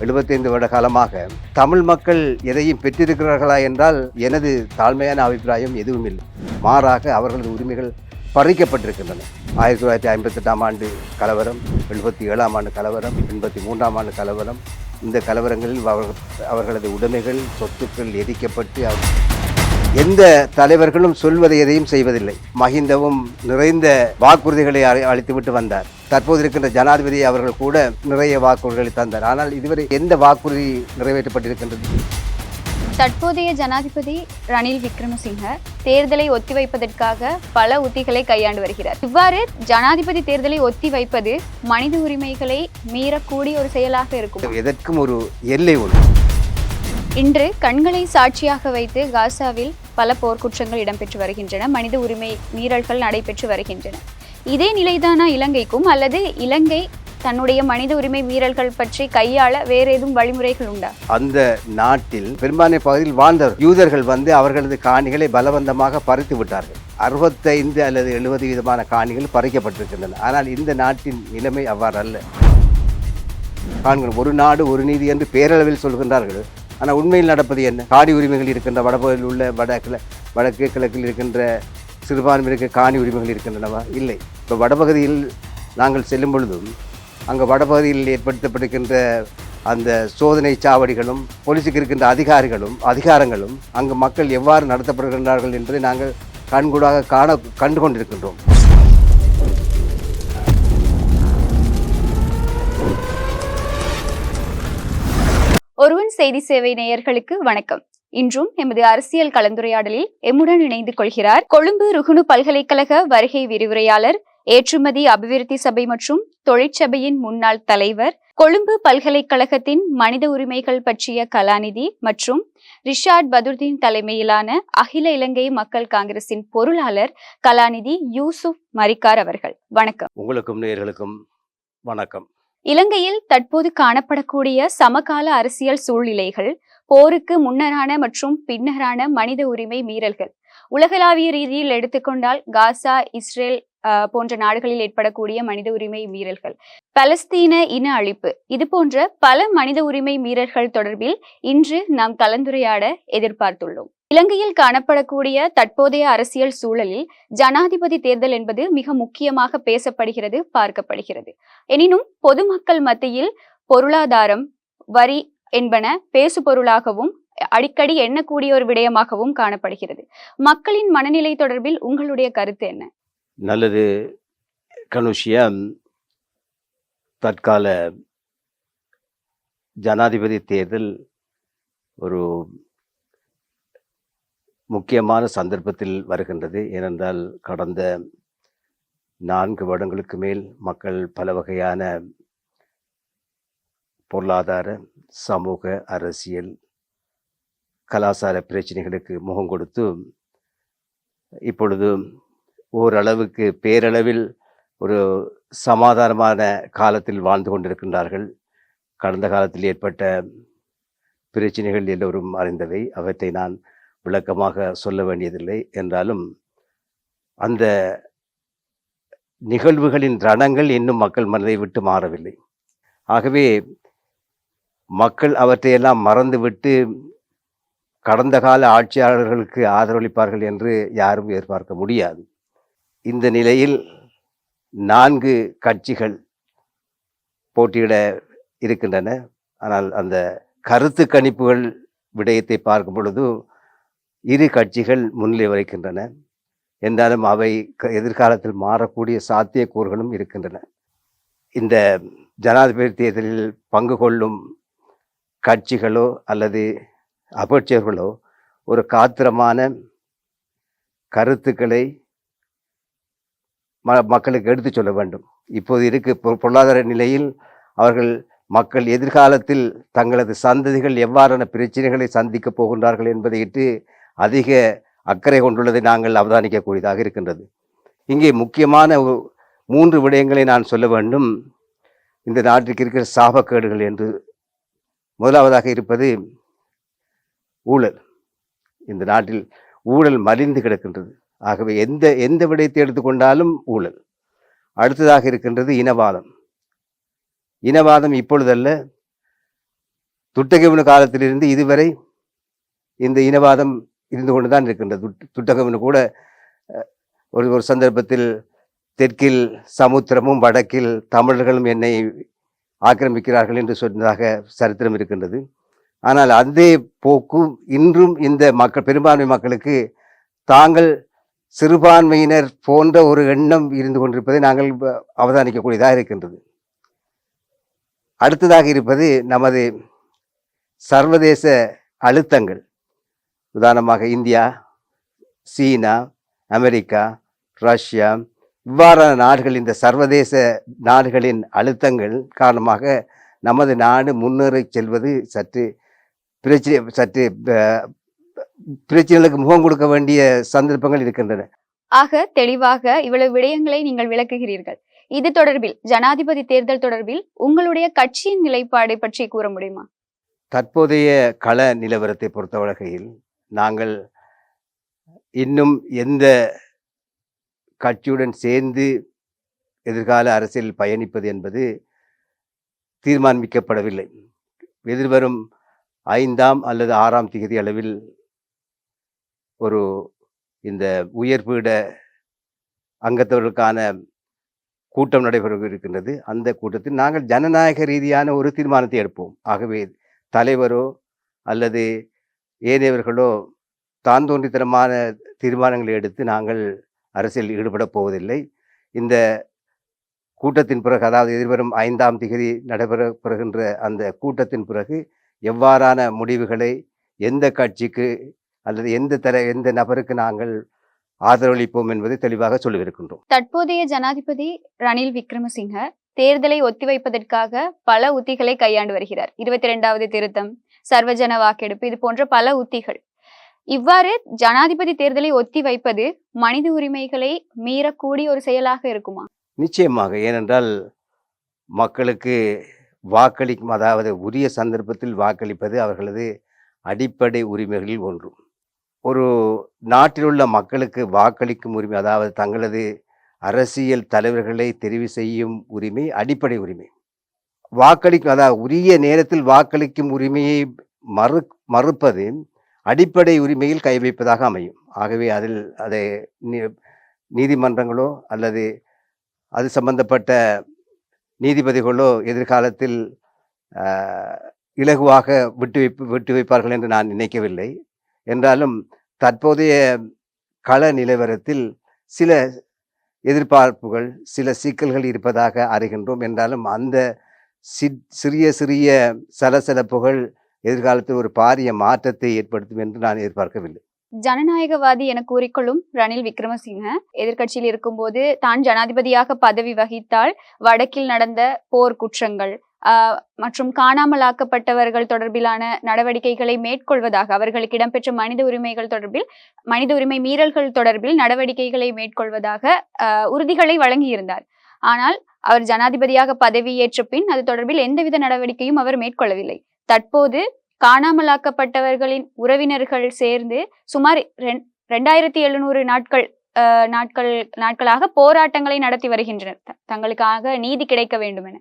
எழுபத்தைந்து வருட காலமாக தமிழ் மக்கள் எதையும் பெற்றிருக்கிறார்களா என்றால் எனது தாழ்மையான அபிப்பிராயம் எதுவும் இல்லை. மாறாக அவர்களது உரிமைகள் பறிக்கப்பட்டிருக்கின்றன. ஆயிரத்தி தொள்ளாயிரத்தி ஐம்பத்தெட்டாம் ஆண்டு கலவரம் எழுபத்தி ஏழாம் ஆண்டு கலவரம் எண்பத்தி மூன்றாம் ஆண்டு கலவரம். இந்த கலவரங்களில் அவர் அவர்களது உடைமைகள் சொத்துக்கள் எரிக்கப்பட்டு அவர்கள் எந்த தலைவர்களும் சொல்வதை எதையும் செய்வதில்லை. மஹிந்தவும் நிறைந்த வாக்குறுதிகளை அளி- அளித்துவிட்டு வந்தார். தற்போது இருக்கின்ற ஜனாதிபதி அவர்கள் கூட நிறைய வாக்குறுதிகளை தந்தார். ஆனால் இதுவரை எந்த வாக்குறுதி நிறைவேற்றப்பட்டிருக்கின்றது? தற்போதைய ஜனாதிபதி ரணில் விக்ரமசிங்க தேர்தலை ஒத்திவைப்பதற்காக பல உத்திகளை கையாண்டு வருகிறார். இவ்வாறு ஜனாதிபதி தேர்தலை ஒத்திவைப்பது மனித உரிமைகளை மீறக்கூடிய ஒரு செயலாக இருக்கும். எதற்கும் ஒரு எல்லை உண்டு. இன்று கண்களை சாட்சியாக வைத்து காசாவில் பல போர்க்குற்றங்கள் இடம்பெற்று வருகின்றன. மனித உரிமை மீறல்கள் நடைபெற்று வருகின்றன. இதே நிலைதானா இலங்கைக்கும்? அல்லது இலங்கை தன்னுடைய மனித உரிமை மீறல்கள் பற்றி கையாள வேற ஏதும் வழிமுறைகள் உண்டா? அந்த நாட்டில் பெரும்பான்மை பகுதியில் வாழ்ந்த யூதர்கள் வந்து அவர்களது காணிகளை பலவந்தமாக பறித்து விட்டார்கள். அறுபத்தைந்து அல்லது எழுபது விதமான காணிகள் பறிக்கப்பட்டிருக்கின்றன. ஆனால் இந்த நாட்டின் நிலைமை அவ்வாறு அல்ல காண்கிறோம் ஒரு நாடு ஒரு நீதி என்று பேரளவில் சொல்கின்றார்கள். ஆனால் உண்மையில் நடப்பது என்ன? காணி உரிமைகள் இருக்கின்ற வடபகுதியில் உள்ள வடக்கில் வடக்கு கிழக்கில் இருக்கின்ற சிறுபான்மையினருக்கு காணி உரிமைகள் இருக்கின்றனவா? இல்லை. இப்போ வடபகுதியில் நாங்கள் செல்லும் பொழுதும் அங்கே வடபகுதியில் ஏற்படுத்தப்படுகின்ற அந்த சோதனை சாவடிகளும் போலீஸுக்கு இருக்கின்ற அதிகாரிகளும் அதிகாரங்களும் அங்கு மக்கள் எவ்வாறு நடத்தப்படுகின்றார்கள் என்பதை நாங்கள் கண்கூடாக காண கண்டு கொண்டிருக்கின்றோம் ஒருவன் செய்தி சேவை நேயர்களுக்கு வணக்கம். இன்றும் எமது அரசியல் கலந்துரையாடலில் எம்முடன் இணைந்து கொள்கிறார் கொழும்பு ருகுணு பல்கலைக்கழக வருகை விரிவுரையாளர் ஏற்றுமதி அபிவிருத்தி சபை மற்றும் தொழிற்சபையின் முன்னாள் தலைவர் கொழும்பு பல்கலைக்கழகத்தின் மனித உரிமைகள் பற்றிய கலாநிதி மற்றும் ரிஷாட் பதுர்தீன் தலைமையிலான அகில இலங்கை மக்கள் காங்கிரசின் பொருளாளர் கலாநிதி யூசுப் மரிக்கார் அவர்கள். வணக்கம். உங்களுக்கும் நேர்களுக்கும் வணக்கம். இலங்கையில் தற்போது காணப்படக்கூடிய சமகால அரசியல் சூழ்நிலைகள் போருக்கு முன்னரான மற்றும் பின்னரான மனித உரிமை மீறல்கள். உலகளாவிய ரீதியில் எடுத்துக்கொண்டால் காசா இஸ்ரேல் போன்ற நாடுகளில் ஏற்படக்கூடிய மனித உரிமை மீறல்கள். பலஸ்தீன இன அழிப்பு. இது போன்ற பல மனித உரிமை மீறல்கள் தொடர்பில் இன்று நாம் கலந்துரையாட எதிர்பார்த்துள்ளோம். இலங்கையில் காணப்படக்கூடிய தற்போதைய அரசியல் சூழலில் ஜனாதிபதி தேர்தல் என்பது மிக முக்கியமாக பேசப்படுகிறது பார்க்கப்படுகிறது. எனினும் பொதுமக்கள் மத்தியில் பொருளாதாரம் வரி என்பன பேசு பொருளாகவும் அடிக்கடி எண்ணக்கூடிய ஒரு விடயமாகவும் காணப்படுகிறது. மக்களின் மனநிலை தொடர்பில் உங்களுடைய கருத்து என்ன? நல்லது கனுஷியா. தற்கால ஜனாதிபதி தேர்தல் ஒரு முக்கியமான சந்தர்ப்பத்தில் வருகின்றது. ஏனென்றால் கடந்த நான்கு வருடங்களுக்கு மேல் மக்கள் பல வகையான பொருளாதார சமூக அரசியல் கலாச்சார பிரச்சனைகளுக்கு முகம் கொடுத்து இப்பொழுது ஓரளவுக்கு பேரளவில் ஒரு சமாதானமான காலத்தில் வாழ்ந்து கொண்டிருக்கின்றார்கள். கடந்த காலத்தில் ஏற்பட்ட பிரச்சனைகள் எல்லோரும் அறிந்தவை. அவற்றை நான் விளக்கமாக சொல்ல வேண்டியதில்லை. என்றாலும் அந்த நிகழ்வுகளின் ரணங்கள் இன்னும் மக்கள் மனதை விட்டு மாறவில்லை. ஆகவே மக்கள் அவற்றையெல்லாம் மறந்துவிட்டு கடந்த கால ஆட்சியாளர்களுக்கு ஆதரவளிப்பார்கள் என்று யாரும் எதிர்பார்க்க முடியாது. இந்த நிலையில் நான்கு கட்சிகள் போட்டியிட இருக்கின்றன. ஆனால் அந்த கருத்து கணிப்புகள் விடயத்தை பார்க்கும் பொழுது இரு கட்சிகள் முன்னிலை வரைக்கின்றன என்றாலும் அவை க- எதிர்காலத்தில் மாறக்கூடிய சாத்தியக்கூறுகளும் இருக்கின்றன. இந்த ஜனாதிபதி தேர்தலில் பங்கு கொள்ளும் கட்சிகளோ அல்லது அபட்சர்களோ ஒரு காத்திரமான கருத்துக்களை ம மக்களுக்கு எடுத்துச் சொல்ல வேண்டும். இப்போது இருக்கு பொ- பொருளாதார நிலையில் அவர்கள் மக்கள் எதிர்காலத்தில் தங்களது சந்ததிகள் எவ்வாறான பிரச்சனைகளை சந்திக்கப் போகின்றார்கள் என்பதையிட்டு அதிக அக்கறை கொண்டுள்ளதை நாங்கள் அவதானிக்கக்கூடியதாக இருக்கின்றது. இங்கே முக்கியமான மூன்று விடயங்களை நான் சொல்ல வேண்டும். இந்த நாட்டிற்கு இருக்கிற சாபக்கேடுகள் என்று. முதலாவதாக இருப்பது ஊழல். இந்த நாட்டில் ஊழல் மலிந்து கிடக்கின்றது. ஆகவே எந்த எந்த விடயத்தை எடுத்துக்கொண்டாலும் ஊழல். அடுத்ததாக இருக்கின்றது இனவாதம். இனவாதம் இப்பொழுதல்ல. துட்டகவின காலத்திலிருந்து இதுவரை இந்த இனவாதம் இருந்து கொண்டு தான் இருக்கின்றது. துட்- கூட ஒரு ஒரு சந்தர்ப்பத்தில் தெற்கில் சமுத்திரமும் வடக்கில் தமிழர்களும் என்னை ஆக்கிரமிக்கிறார்கள் என்று சொன்னதாக சரித்திரம் இருக்கின்றது. ஆனால் அதே போக்கு இன்றும் இந்த மக்கள் பெரும்பான்மை மக்களுக்கு தாங்கள் சிறுபான்மையினர் போன்ற ஒரு எண்ணம் இருந்து கொண்டிருப்பதை நாங்கள் அவதானிக்கக்கூடியதாக இருக்கின்றது. அடுத்ததாக இருப்பது நமது சர்வதேச அழுத்தங்கள். உதாரணமாக இந்தியா சீனா அமெரிக்கா ரஷ்யா இவ்வாறான நாடுகள் இந்த சர்வதேச நாடுகளின் அழுத்தங்கள் காரணமாக நமது நாடு முன்னேறி செல்வது சற்று பிரச்சனை சற்று பிரச்சனைகளுக்கு முகம் கொடுக்க வேண்டிய சந்தர்ப்பங்கள் இருக்கின்றன. ஆக தெளிவாக இவ்வளவு விடயங்களை நீங்கள் விளக்குகிறீர்கள். இது தொடர்பில் ஜனாதிபதி தேர்தல் தொடர்பில் உங்களுடைய கட்சியின் நிலைப்பாடு பற்றி கூற முடியுமா? தற்போதைய கள நிலவரத்தை பொறுத்தவரையில் நாங்கள் இன்னும் எந்த கட்சியுடன் சேர்ந்து எதிர்கால அரசியல் பயணிப்பது என்பது தீர்மானிக்கப்படவில்லை. எதிர்வரும் ஐந்தாம் அல்லது ஆறாம் திகதி அளவில் ஒரு இந்த உயர்பீட அங்கத்தவர்களுக்கான கூட்டம் நடைபெற இருக்கின்றது. அந்த கூட்டத்தில் நாங்கள் ஜனநாயக ரீதியான ஒரு தீர்மானத்தை எடுப்போம். ஆகவே தலைவரோ அல்லது ஏனையவர்களோ தான் தோன்றித்தனமான தீர்மானங்களை எடுத்து நாங்கள் அரசியல் ஈடுபடப் போவதில்லை. இந்த கூட்டத்தின் பிறகு அதாவது எதிர்வரும் ஐந்தாம் திகதி நடைபெற பெறுகின்ற அந்த கூட்டத்தின் பிறகு எவ்வாறான முடிவுகளை எந்த கட்சிக்கு அல்லது எந்த தர எந்த நபருக்கு நாங்கள் ஆதரவளிப்போம் என்பதை தெளிவாக சொல்லியிருக்கின்றோம். தற்போதைய ஜனாதிபதி ரணில் விக்ரமசிங்க தேர்தலை ஒத்திவைப்பதற்காக பல உத்திகளை கையாண்டு வருகிறார். இருபத்தி இரண்டாவது திருத்தம் சர்வஜன வாக்கெடுப்பு இது போன்ற பல உத்திகள். இவ்வாறு ஜனாதிபதி தேர்தலை ஒத்தி வைப்பது மனித உரிமைகளை மீறக்கூடிய ஒரு செயலாக இருக்குமா? நிச்சயமாக. ஏனென்றால் மக்களுக்கு வாக்களிக்கும் அதாவது உரிய சந்தர்ப்பத்தில் வாக்களிப்பது அவர்களது அடிப்படை உரிமைகளில் ஒன்று. ஒரு நாட்டில் உள்ள மக்களுக்கு வாக்களிக்கும் உரிமை அதாவது தங்களது அரசியல் தலைவர்களை தெரிவு செய்யும் உரிமை அடிப்படை உரிமை. வாக்களிக்கும் அதாவது உரிய நேரத்தில் வாக்களிக்கும் உரிமையை மறு மறுப்பது அடிப்படை உரிமையில் கை வைப்பதாக அமையும். ஆகவே அதில் அதை நீ- நீதிமன்றங்களோ அல்லது அது சம்பந்தப்பட்ட நீதிபதிகளோ எதிர்காலத்தில் இலகுவாக விட்டு வைப்பு விட்டு வைப்பார்கள் என்று நான் நினைக்கவில்லை. என்றாலும் தற்போதைய கள நிலவரத்தில் சில எதிர்பார்ப்புகள் சில சிக்கல்கள் இருப்பதாக அறிகின்றோம். என்றாலும் அந்த சி- சிறிய சிறிய சலசலப்புகள் எதிர்காலத்தில் ஒரு பாரிய மாற்றத்தை ஏற்படுத்தும் என்று நான் எதிர்பார்க்கவில்லை. ஜனநாயகவாதி என கூறிக்கொள்ளும் ரணில் விக்ரமசிங்க எதிர்கட்சியில் இருக்கும்போது தான் ஜனாதிபதியாக பதவி வகித்தால் வடக்கில் நடந்த போர் குற்றங்கள் ஆஹ், மற்றும் காணாமலாக்கப்பட்டவர்கள் தொடர்பிலான நடவடிக்கைகளை மேற்கொள்வதாக அவர்களுக்கு இடம்பெற்ற மனித உரிமைகள் தொடர்பில் மனித உரிமை மீறல்கள் தொடர்பில் நடவடிக்கைகளை மேற்கொள்வதாக உறுதிகளை வழங்கியிருந்தார். ஆனால் அவர் ஜனாதிபதியாக பதவியேற்ற பின் அது தொடர்பில் எந்தவித நடவடிக்கையும் அவர் மேற்கொள்ளவில்லை. தற்போது காணாமலாக்கப்பட்டவர்களின் உறவினர்கள் சேர்ந்து சுமார் ரெண்- ரெண்டாயிரத்தி எழுநூறு நாட்கள் ஆஹ், நாட்கள் நாட்களாக போராட்டங்களை நடத்தி வருகின்றனர். தங்களுக்காக நீதி கிடைக்க வேண்டும் என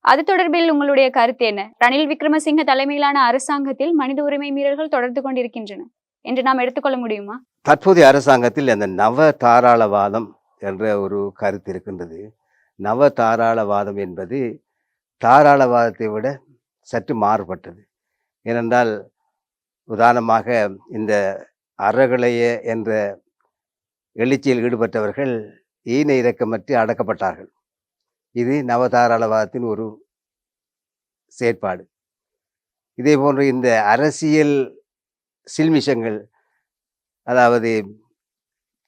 அது தொடர்பில் உங்களுடைய கருத்து என்ன? ரணில் விக்ரமசிங்க தலைமையிலான அரசாங்கத்தில் மனித உரிமை மீறல்கள் தொடர்ந்து கொண்டிருக்கின்றன. என்று நாம் எடுத்துக்கொள்ள முடியுமா? தற்போதைய அரசாங்கத்தில் அந்த நவ தாராளவாதம் என்ற ஒரு கருத்து இருக்கின்றது. நவ தாராளவாதம் என்பது தாராளவாதத்தை விட சற்று மாறுபட்டது. ஏனென்றால் உதாரணமாக இந்த அறகலைய என்ற எழுச்சியில் ஈடுபட்டவர்கள் ஈன இறக்கமற்றி அடக்கப்பட்டார்கள். இது நவதாராளவாதத்தின் ஒரு செயற்பாடு. இதே போன்று இந்த அரசியல் சில்மிஷங்கள் அதாவது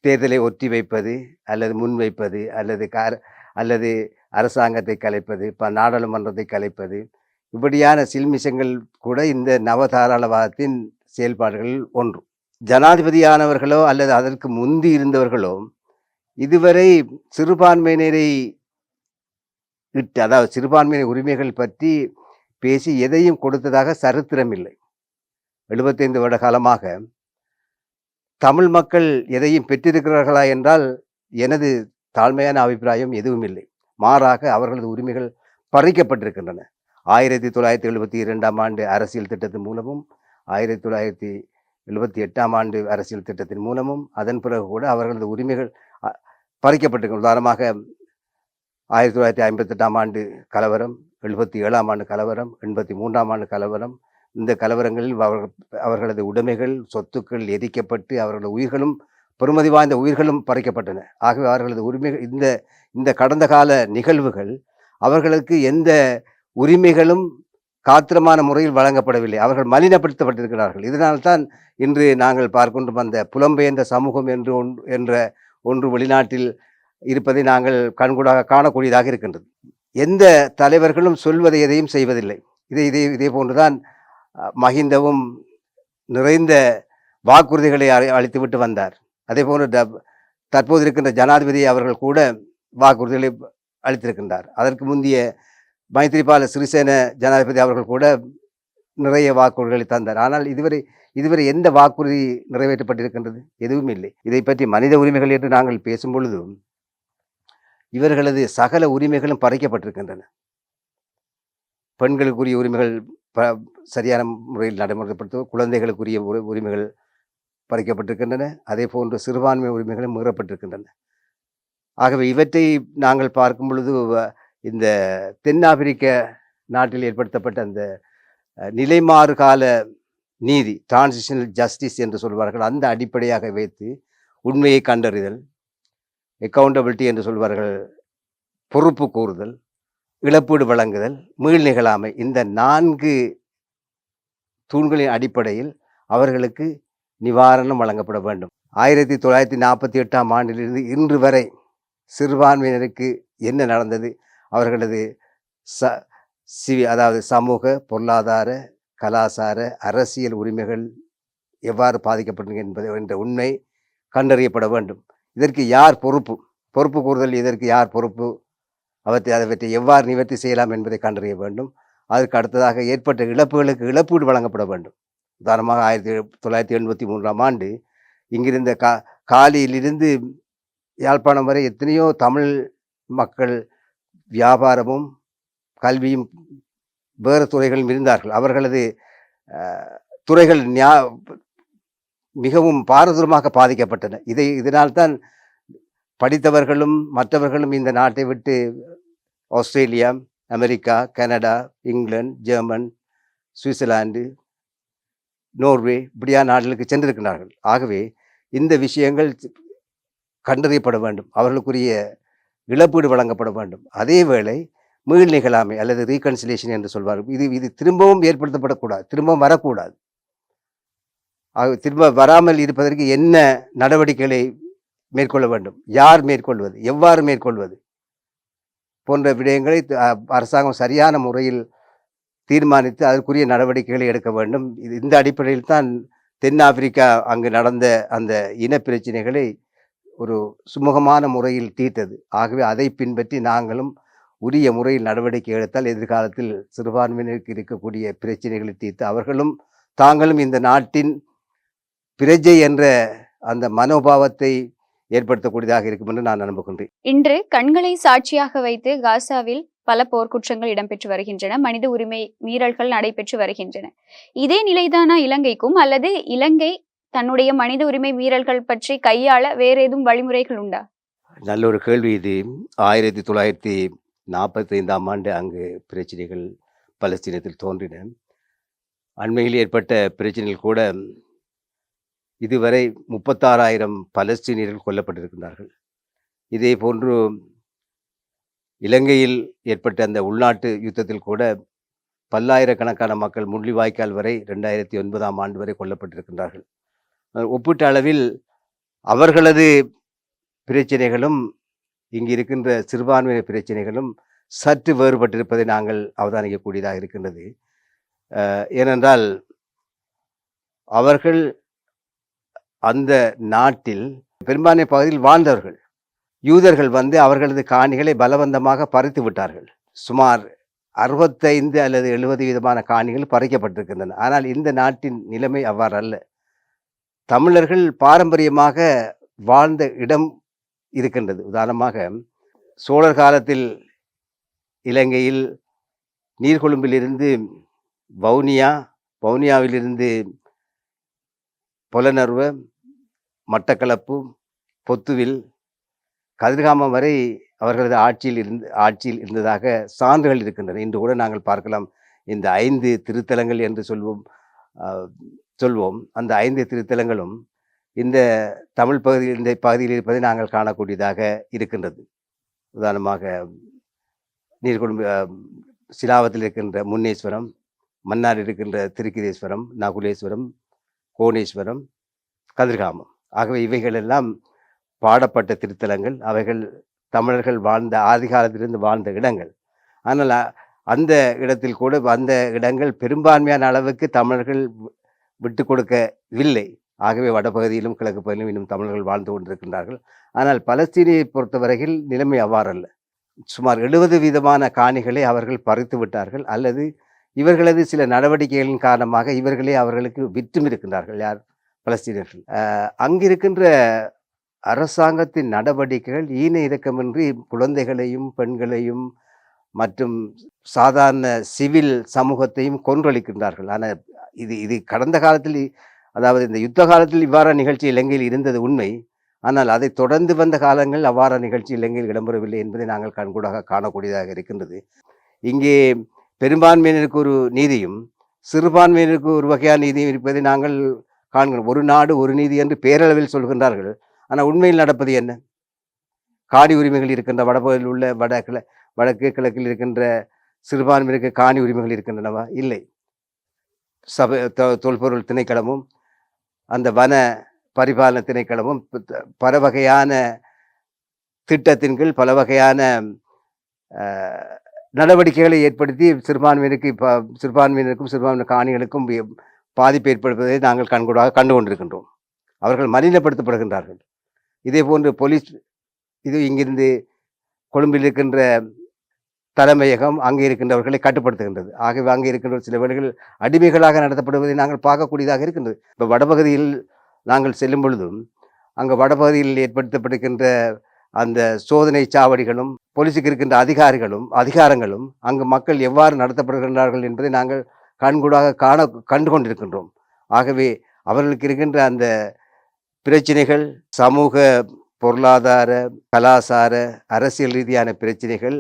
தேர்தலை ஒற்றி வைப்பது அல்லது முன்வைப்பது அல்லது கார அல்லது அரசாங்கத்தை கலைப்பது இப்போ நாடாளுமன்றத்தை கலைப்பது இப்படியான சில்மிஷங்கள் கூட இந்த நவதாராளவாதத்தின் செயல்பாடுகளில் ஒன்று. ஜனாதிபதியானவர்களோ அல்லது அதற்கு முந்தி இருந்தவர்களோ இதுவரை சிறுபான்மையினரை இட்டு அதாவது சிறுபான்மையினர் உரிமைகள் பற்றி பேசி எதையும் கொடுத்ததாக சரித்திரம் இல்லை எழுபத்தைந்து வருட காலமாக தமிழ் மக்கள் எதையும் பெற்றிருக்கிறார்களா என்றால் எனது தாழ்மையான அபிப்பிராயம் எதுவும் இல்லை மாறாக அவர்களது உரிமைகள் பறிக்கப்பட்டிருக்கின்றன. ஆயிரத்தி தொள்ளாயிரத்தி எழுபத்தி இரண்டாம் ஆண்டு அரசியல் திட்டத்தின் மூலமும் ஆயிரத்தி தொள்ளாயிரத்தி எழுபத்தி எட்டாம் ஆண்டு அரசியல் திட்டத்தின் மூலமும் அதன் பிறகு கூட அவர்களது உரிமைகள் பறிக்கப்பட்டு பறிக்கப்பட்டிருக்கும். உதாரணமாக ஆயிரத்தி தொள்ளாயிரத்தி ஐம்பத்தெட்டாம் ஆண்டு கலவரம் எழுபத்தி ஏழாம் ஆண்டு கலவரம் எண்பத்தி மூன்றாம் ஆண்டு கலவரம் இந்த கலவரங்களில் அவர்கள் அவர்களது உடைமைகள் சொத்துக்கள் எரிக்கப்பட்டு அவர்களது உயிர்களும் பெருமதி வாய்ந்த உயிர்களும் பறிக்கப்பட்டன. ஆகவே அவர்களது உரிமைகள் இந்த இந்த கடந்த கால நிகழ்வுகள் அவர்களுக்கு எந்த உரிமைகளும் காத்திரமான முறையில் வழங்கப்படவில்லை. அவர்கள் மலினப்படுத்தப்பட்டிருக்கிறார்கள். இதனால்தான் இன்று நாங்கள் பார்க்கின்ற அந்த புலம்பெயர்ந்த சமூகம் என்று ஒன் என்ற ஒன்று வெளிநாட்டில் இருப்பதை நாங்கள் கண்கூடாக காணக்கூடியதாக இருக்கின்றது. எந்த தலைவர்களும் சொல்வதை எதையும் செய்வதில்லை. இதை இதே இதே போன்றுதான் மஹிந்தவும் நிறைந்த வாக்குறுதிகளை அளித்துவிட்டு வந்தார். அதே போன்று தற்போது இருக்கின்ற ஜனாதிபதி அவர்கள் கூட வாக்குறுதிகளை அளித்திருக்கின்றார். அதற்கு முந்தைய மைத்ரிபால சிறிசேன ஜனாதிபதி அவர்கள் கூட நிறைய வாக்குறுதிகளை தந்தார். ஆனால் இதுவரை இதுவரை எந்த வாக்குறுதி நிறைவேற்றப்பட்டிருக்கின்றது? எதுவும் இல்லை. இதை பற்றி மனித உரிமைகள் என்று நாங்கள் பேசும் பொழுதும் இவர்களது சகல உரிமைகளும் பறிக்கப்பட்டிருக்கின்றன. பெண்களுக்குரிய உரிமைகள் ப சரியான முறையில் நடைமுறைப்படுத்த குழந்தைகளுக்குரிய உரி- உரிமைகள் பறிக்கப்பட்டிருக்கின்றன. அதே போன்று சிறுபான்மை உரிமைகளும் மீறப்பட்டிருக்கின்றன. ஆகவே இவற்றை நாங்கள் பார்க்கும் பொழுது வ- இந்த தென்னாப்பிரிக்க நாட்டில் ஏற்படுத்தப்பட்ட அந்த நிலைமாறு கால நீதி டிரான்சிஷனல் ஜஸ்டிஸ் என்று சொல்வார்கள் அந்த அடிப்படையாக வைத்து உண்மையை கண்டறிதல் அக்கௌண்டபிலிட்டி என்று சொல்வார்கள் பொறுப்பு கூறுதல் இழப்பீடு வழங்குதல் மீள் நிகழாமை இந்த நான்கு தூண்களின் அடிப்படையில் அவர்களுக்கு நிவாரணம் வழங்கப்பட வேண்டும். ஆயிரத்தி தொள்ளாயிரத்தி நாற்பத்தி எட்டாம் ஆண்டிலிருந்து இன்று வரை சிறுபான்மையினருக்கு என்ன நடந்தது? அவர்களது ச சிவி அதாவது சமூக பொருளாதார கலாசார அரசியல் உரிமைகள் எவ்வாறு பாதிக்கப்பட்டது என்பது என்ற உண்மை கண்டறியப்பட வேண்டும். இதற்கு யார் பொறுப்பு? பொறுப்பு கூறுதல் இதற்கு யார் பொறுப்பு? அவற்றை அவற்றை எவ்வாறு நிவர்த்தி செய்யலாம் என்பதை கண்டறிய வேண்டும். அதற்கு அடுத்ததாக ஏற்பட்ட இழப்புகளுக்கு இழப்பீடு வழங்கப்பட வேண்டும். உதாரணமாக ஆயிரத்தி தொள்ளாயிரத்தி எண்பத்தி மூன்றாம் ஆண்டு இங்கிருந்த கா காலியிலிருந்து யாழ்ப்பாணம் வரை எத்தனையோ தமிழ் மக்கள் வியாபாரமும் கல்வியும் வேறு துறைகளும் இருந்தார்கள். அவர்களது துறைகள் ஞா மிகவும் பாரதூரமாக பாதிக்கப்பட்டன. இதை இதனால்தான் படித்தவர்களும் மற்றவர்களும் இந்த நாட்டை விட்டு Australia America Canada England German Switzerland Norway இப்படியான நாடுகளுக்கு சென்றிருக்கிறார்கள். ஆகவே இந்த விஷயங்கள் கண்டறியப்பட வேண்டும். அவர்களுக்குரிய இழப்பீடு வழங்கப்பட வேண்டும். அதே வேளை மீள் நிகழாமை அல்லது ரீகன்சிலேஷன் என்று சொல்வார்கள். இது இது திரும்பவும் ஏற்படுத்தப்படக்கூடாது. திரும்பவும் வரக்கூடாது. திரும்ப வராமல் இருப்பதற்கு என்ன நடவடிக்கைகளை மேற்கொள்ள வேண்டும்? யார் மேற்கொள்வது? எவ்வாறு மேற்கொள்வது? போன்ற விடயங்களை அரசாங்கம் சரியான முறையில் தீர்மானித்து அதற்குரிய நடவடிக்கைகளை எடுக்க வேண்டும். இது இந்த அடிப்படையில் தான் தென்னாப்பிரிக்கா அங்கு நடந்த அந்த இன பிரச்சனைகளை ஒரு சுமூகமான முறையில் தீர்த்தது. ஆகவே அதை பின்பற்றி நாங்களும் உரிய முறையில் நடவடிக்கை எடுத்தால் எதிர்காலத்தில் சிறுபான்மையினருக்கு இருக்கக்கூடிய பிரச்சனைகளை தீர்த்து அவர்களும் தாங்களும் இந்த நாட்டின் பிரஜை என்ற அந்த மனோபாவத்தை ஏற்படுத்தக்கூடியதாக இருக்கும் என்று நான் நம்புகின்றேன். இன்று கண்களை சாட்சியாக வைத்து காசாவில் பல போர்க்குற்றங்கள் இடம்பெற்று வருகின்றன. மனித உரிமை மீறல்கள் நடைபெற்று வருகின்றன. இதே நிலைதானா இலங்கைக்கும் அல்லது இலங்கை தன்னுடைய மனித உரிமை மீறல்கள் பற்றி கையாள வேற ஏதும் வழிமுறைகள் உண்டா? நல்ல ஒரு கேள்வி இது. ஆயிரத்தி தொள்ளாயிரத்தி நாற்பத்தி ஐந்தாம் ஆண்டு அங்கு பிரச்சனைகள் பலஸ்தீனத்தில் தோன்றின. அண்மையில் ஏற்பட்ட பிரச்சனைகள் கூட இதுவரை முப்பத்தாறாயிரம் பலஸ்தீனியர்கள் கொல்லப்பட்டிருக்கிறார்கள் இதே போன்று இலங்கையில் ஏற்பட்ட அந்த உள்நாட்டு யுத்தத்தில் கூட பல்லாயிரக்கணக்கான மக்கள் முள்ளிவாய்க்கால் வரை ரெண்டாயிரத்தி ஒன்பதாம் ஆண்டு வரை கொல்லப்பட்டிருக்கின்றார்கள். ஒப்பீட்டு அளவில் அவர்களது பிரச்சனைகளும் இங்கு இருக்கின்ற சிறுபான்மையினர் பிரச்சனைகளும் சற்று வேறுபட்டிருப்பதை நாங்கள் அவதானிக்கக்கூடியதாக இருக்கின்றது. ஏனென்றால் அவர்கள் அந்த நாட்டில் பெரும்பான்மை பகுதியில் வாழ்ந்தவர்கள். யூதர்கள் வந்து அவர்களது காணிகளை பலவந்தமாக பறித்து விட்டார்கள். சுமார் அறுபத்தைந்து அல்லது எழுபது விதமான காணிகள் பறிக்கப்பட்டிருக்கின்றன. ஆனால் இந்த நாட்டின் நிலைமை அவ்வாறு அல்ல தமிழர்கள் பாரம்பரியமாக வாழ்ந்த இடம் இருக்கின்றது. உதாரணமாக சோழர் காலத்தில் இலங்கையில் நீர்கொழும்பிலிருந்து வவுனியா வவுனியாவிலிருந்து புலனர்வ மட்டக்களப்பு பொத்துவில் கதிர்காமம் வரை அவர்களது ஆட்சியில் இருந்து ஆட்சியில் இருந்ததாக சான்றுகள் இருக்கின்றன. இன்று கூட நாங்கள் பார்க்கலாம். இந்த ஐந்து திருத்தலங்கள் என்று சொல்வோம். சொல்வோம். அந்த ஐந்து திருத்தலங்களும் இந்த தமிழ் பகுதியில் இந்த பகுதியில் இருப்பதை நாங்கள் காணக்கூடியதாக இருக்கின்றது. உதாரணமாக நீர்கொழும்பு சிலாவத்தில் இருக்கின்ற முன்னேஸ்வரம் மன்னார் இருக்கின்ற திருக்கிரேஸ்வரம் நகுலேஸ்வரம் கோணேஸ்வரம் கதிர்காமம். ஆகவே இவைகளெல்லாம் பாடப்பட்ட திருத்தலங்கள். அவைகள் தமிழர்கள் வாழ்ந்த ஆதிகாலத்திலிருந்து வாழ்ந்த இடங்கள். ஆனால் அந்த இடத்தில் கூட அந்த இடங்கள் பெரும்பான்மையான அளவுக்கு தமிழர்கள் விட்டு கொடுக்கவில்லை ஆகவே வடபகுதியிலும் கிழக்கு பகுதியிலும் இன்னும் தமிழர்கள் வாழ்ந்து கொண்டிருக்கின்றார்கள். ஆனால் பலஸ்தீனியை பொறுத்தவரையில் நிலைமை அவ்வாறல்ல. சுமார் எழுபது வீதமான காணிகளை அவர்கள் பறித்து விட்டார்கள். அல்லது இவர்களது சில நடவடிக்கைகளின் காரணமாக இவர்களே அவர்களுக்கு விற்றும் இருக்கின்றார்கள். யார்? பலஸ்தீனர்கள் அங்கிருக்கின்ற அரசாங்கத்தின் நடவடிக்கைகள் ஈன இறக்கமின்றி குழந்தைகளையும் பெண்களையும் மற்றும் சாதாரண சிவில் சமூகத்தையும் கொன்றளிக்கின்றார்கள் ஆனால் இது இது கடந்த காலத்தில் அதாவது இந்த யுத்த காலத்தில் இவ்வாறான நிகழ்ச்சி இலங்கையில் இருந்தது உண்மை. ஆனால் அதை தொடர்ந்து வந்த காலங்கள் அவ்வாறான நிகழ்ச்சி இலங்கையில் இடம்பெறவில்லை என்பதை நாங்கள் கண்கூடாக காணக்கூடியதாக இருக்கின்றது. இங்கே பெரும்பான்மையினருக்கு ஒரு நீதியும் சிறுபான்மையினருக்கு ஒரு வகையான நீதியும் இருப்பதை நாங்கள் காண்கிறோம். ஒரு நாடு ஒரு நீதி என்று பேரளவில் சொல்கின்றார்கள். ஆனால் உண்மையில் நடப்பது என்ன? காணி உரிமைகள் இருக்கின்ற வடபகுதியில் உள்ள வட வடக்கு கிழக்கில் இருக்கின்ற சிறுபான்மையினருக்கு காணி உரிமைகள் இருக்கின்றனவா? இல்லை. சபை தொ- தொல்பொருள் திணைக்களமும் அந்த வன பரிபாலன திணைக்களமும் பல வகையான திட்டத்தின் கீழ் பல வகையான நடவடிக்கைகளை ஏற்படுத்தி சிறுபான்மையினருக்கு இப்போ சிறுபான்மையினருக்கும் சிறுபான்மை காணிகளுக்கும் பாதிப்பு ஏற்படுவதை நாங்கள் கண்கூடாக கண்டு கொண்டிருக்கின்றோம் அவர்கள் மலினப்படுத்தப்படுகின்றார்கள். இதே போன்று போலீஸ் இது இங்கிருந்து கொழும்பில் இருக்கின்ற தலைமையகம் அங்கே இருக்கின்றவர்களை கட்டுப்படுத்துகின்றது. ஆகவே அங்கே இருக்கின்ற சில வேலைகள் அடிமைகளாக நடத்தப்படுவதை நாங்கள் பார்க்கக்கூடியதாக இருக்கின்றது. இப்போ வடபகுதியில் நாங்கள் செல்லும் பொழுதும் அங்கே வடபகுதியில் ஏற்படுத்தப்படுகின்ற அந்த சோதனை சாவடிகளும் போலீஸுக்கு இருக்கின்ற அதிகாரிகளும் அதிகாரங்களும் அங்கு மக்கள் எவ்வாறு நடத்தப்படுகின்றார்கள் என்பதை நாங்கள் கண்கூடாக காண கண்டு கொண்டிருக்கின்றோம் ஆகவே அவர்களுக்கு இருக்கின்ற அந்த பிரச்சனைகள் சமூக பொருளாதார கலாசார அரசியல் ரீதியான பிரச்சனைகள்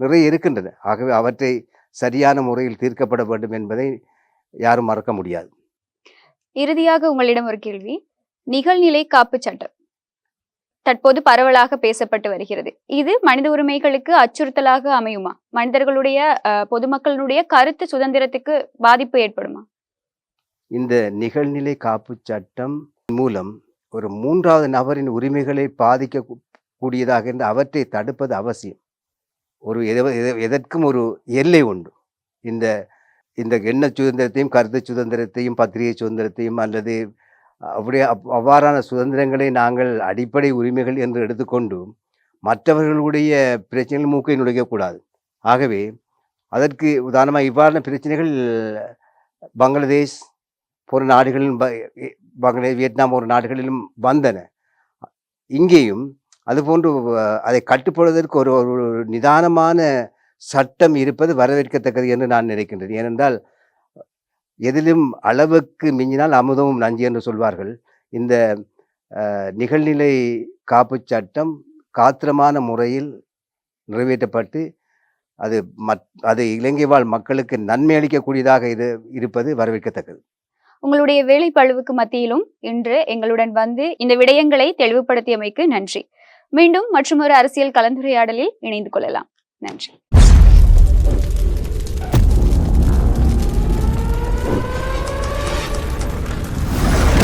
நிறைய இருக்கின்றன. ஆகவே அவற்றை சரியான முறையில் தீர்க்கப்பட வேண்டும் என்பதை யாரும் மறக்க முடியாது. இறுதியாக உங்களிடம் ஒரு கேள்வி. நிகழ்நிலை காப்பு சட்டம் தற்போது பரவலாக பேசப்பட்டு வருகிறது. இது மனித உரிமைகளுக்கு அச்சுறுத்தலாக அமையுமா? மனிதர்களுடைய பொதுமக்களுடைய கருத்து சுதந்திரத்துக்கு பாதிப்பு ஏற்படுமா? இந்த நிகழ்நிலை காப்பு சட்டம் மூலம் ஒரு மூன்றாவது நபரின் உரிமைகளை பாதிக்க கூடியதாக இருந்து அவற்றை தடுப்பது அவசியம். ஒரு எதற்கும் ஒரு எல்லை உண்டு. இந்த இந்த எண்ண சுதந்திரத்தையும் கருத்து சுதந்திரத்தையும் பத்திரிகை சுதந்திரத்தையும் அல்லது அப்படியே அவ்வாறான சுதந்திரங்களை நாங்கள் அடிப்படை உரிமைகள் என்று எடுத்துக்கொண்டு மற்றவர்களுடைய பிரச்சனைகள் மூக்கை நுழைக்கக்கூடாது. ஆகவே அதற்கு உதாரணமாக இவ்வாறான பிரச்சனைகள் பங்களாதேஷ் போன்ற நாடுகளிலும் பங்களாதேஷ் வியட்நாம் போன்ற நாடுகளிலும் வந்தன. இங்கேயும் அதுபோன்று அதை கட்டுப்படுவதற்கு ஒரு ஒரு நிதானமான சட்டம் இருப்பது வரவேற்கத்தக்கது என்று நான் நினைக்கின்றேன். ஏனென்றால் எதிலும் அளவுக்கு மிஞ்சினால் அமுதமும் நஞ்சு என்று சொல்வார்கள். இந்த நிகழ்நிலை காப்புச் சட்டம் காத்திரமான முறையில் நிறைவேற்றப்பட்டு அது மத் அது இலங்கை வாழ் மக்களுக்கு நன்மை அளிக்கக்கூடியதாக இது இருப்பது வரவேற்கத்தக்கது. உங்களுடைய வேலைப்பழுவுக்கு மத்தியிலும் இன்று எங்களுடன் வந்து இந்த விடயங்களை தெளிவுபடுத்தியமைக்கு நன்றி. மீண்டும் மற்றொரு அரசியல் கலந்துரையாடலில் இணைந்து கொள்ளலாம். நன்றி.